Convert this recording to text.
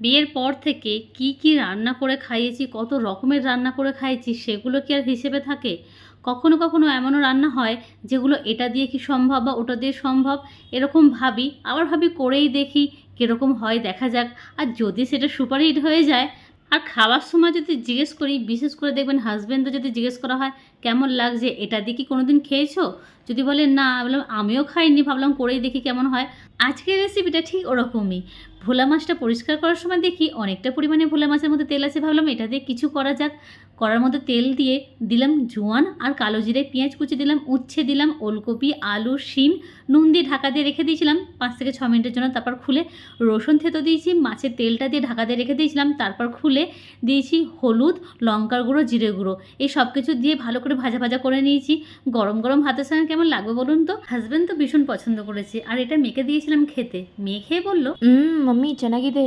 বিয়ের পর থেকে কি কি রান্না করে খাইয়েছি, কত রকমের রান্না করে খাইয়েছি, সেগুলো কি আর হিসেবে থাকে? কখনো কখনো এমনও রান্না হয় যেগুলো এটা দিয়ে কি সম্ভব বা ওটা দিয়ে সম্ভব? এরকম ভাবি, আবার ভাবি করেই দেখি কীরকম হয়, দেখা যাক। আর যদি সেটা সুপারহিট হয়ে যায় আর খাওয়ার সময় যদি জিজ্ঞেস করি, বিশেষ করে দেখবেন হাজব্যান্ডও যদি জিজ্ঞেস করা হয়, কেমন লাগছে? এটা দিয়ে কি কোনো দিন খেয়েছো? যদি বলে, না। বললাম, আমিও খাইনি। ভাবলাম, করেই দেখি কেমন হয়। আজকের রেসিপিটা ঠিক ওরকমই। ভোলা মাছটা পরিষ্কার করার সময় দেখি অনেকটা পরিমাণে ভোলা মাছের মধ্যে তেল আছে। ভাবলাম, এটা দিয়ে কিছু করা যাক। কড়ার মধ্যে তেল দিয়ে দিলাম জোয়ান আর কালো জিরে, পেঁয়াজ কুচি দিলাম, উচ্ছে দিলাম, ওলকপি, আলু, শিম, নুন দিয়ে ঢাকা দিয়ে রেখে দিয়েছিলাম। পাঁচ থেকে ছ মিনিটের জন্য তারপর খুলে রসুন থেতো দিয়েছি, মাছের তেলটা দিয়ে ঢাকা দিয়ে রেখে দিয়েছিলাম। তারপর খুলে দিয়েছি হলুদ, লঙ্কার গুঁড়ো, জিরে গুঁড়ো। এই সব কিছু দিয়ে ভালো করে ভাজা ভাজা করে নিয়েছি। গরম গরম ভাতের সঙ্গে কেমন লাগবে বলুন তো? হাজব্যান্ড তো ভীষণ পছন্দ করেছে। আর এটা মেখে দিয়েছিলাম খেতে। মেখে খেয়ে বলল চেনাগি দে?